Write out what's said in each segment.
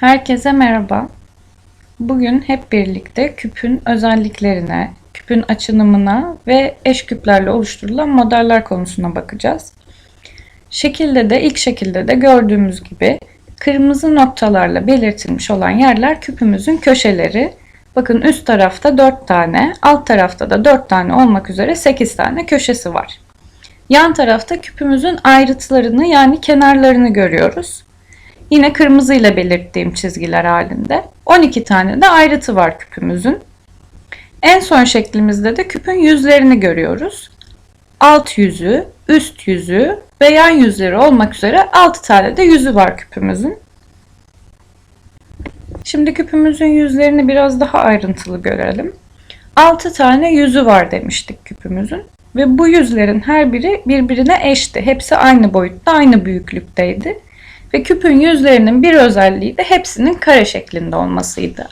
Herkese merhaba. Bugün hep birlikte küpün özelliklerine, küpün açınımına ve eş küplerle oluşturulan modeller konusuna bakacağız. Şekilde de ilk şekilde de gördüğümüz gibi kırmızı noktalarla belirtilmiş olan yerler küpümüzün köşeleri. Bakın üst tarafta 4 tane, alt tarafta da 4 tane olmak üzere 8 tane köşesi var. Yan tarafta küpümüzün ayrıtlarını yani kenarlarını görüyoruz. Yine kırmızı ile belirttiğim çizgiler halinde. 12 tane de ayrıtı var küpümüzün. En son şeklimizde de küpün yüzlerini görüyoruz. Alt yüzü, üst yüzü ve yan yüzleri olmak üzere 6 tane de yüzü var küpümüzün. Şimdi küpümüzün yüzlerini biraz daha ayrıntılı görelim. 6 tane yüzü var demiştik küpümüzün. Ve bu yüzlerin her biri birbirine eşti. Hepsi aynı boyutta, aynı büyüklükteydi. Ve küpün yüzlerinin bir özelliği de hepsinin kare şeklinde olmasıydı.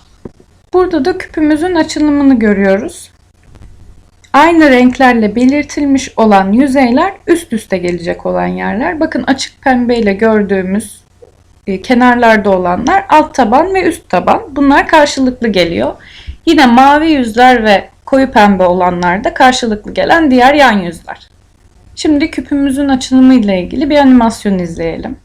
Burada da küpümüzün açılımını görüyoruz. Aynı renklerle belirtilmiş olan yüzeyler üst üste gelecek olan yerler. Bakın açık pembeyle gördüğümüz e, kenarlarda olanlar alt taban ve üst taban. Bunlar karşılıklı geliyor. Yine mavi yüzler ve koyu pembe olanlar da karşılıklı gelen diğer yan yüzler. Şimdi küpümüzün açılımı ile ilgili bir animasyon izleyelim.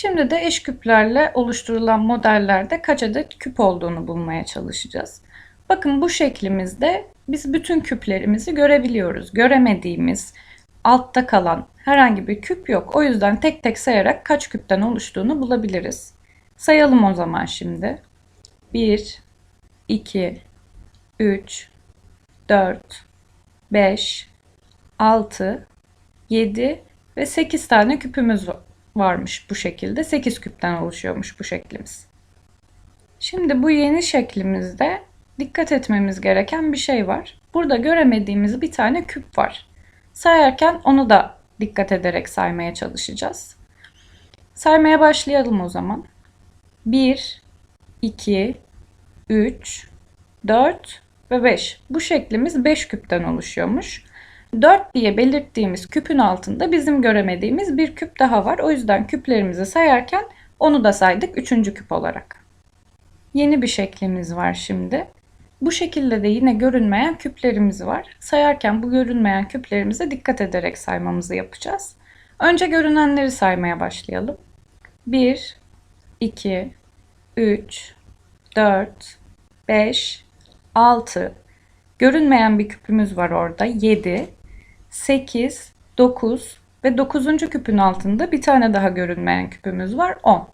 Şimdi de eş küplerle oluşturulan modellerde kaç adet küp olduğunu bulmaya çalışacağız. Bakın bu şeklimizde biz bütün küplerimizi görebiliyoruz. Göremediğimiz, altta kalan herhangi bir küp yok. O yüzden tek tek sayarak kaç küpten oluştuğunu bulabiliriz. Sayalım o zaman şimdi. 1, 2, 3, 4, 5, 6, 7 ve 8 tane küpümüz varmış bu şekilde. 8 küpten oluşuyormuş bu şeklimiz. Şimdi bu yeni şeklimizde dikkat etmemiz gereken bir şey var. Burada göremediğimiz bir tane küp var. Sayarken onu da dikkat ederek saymaya çalışacağız. Saymaya başlayalım o zaman. 1, 2, 3, 4 ve 5. Bu şeklimiz 5 küpten oluşuyormuş. 4 diye belirttiğimiz küpün altında bizim göremediğimiz bir küp daha var. O yüzden küplerimizi sayarken onu da saydık 3. küp olarak. Yeni bir şeklimiz var şimdi. Bu şekilde de yine görünmeyen küplerimiz var. Sayarken bu görünmeyen küplerimize dikkat ederek saymamızı yapacağız. Önce görünenleri saymaya başlayalım. 1, 2, 3, 4, 5, 6. Görünmeyen bir küpümüz var orada. 7, 8, 9 ve 9. küpün altında bir tane daha görünmeyen küpümüz var 10.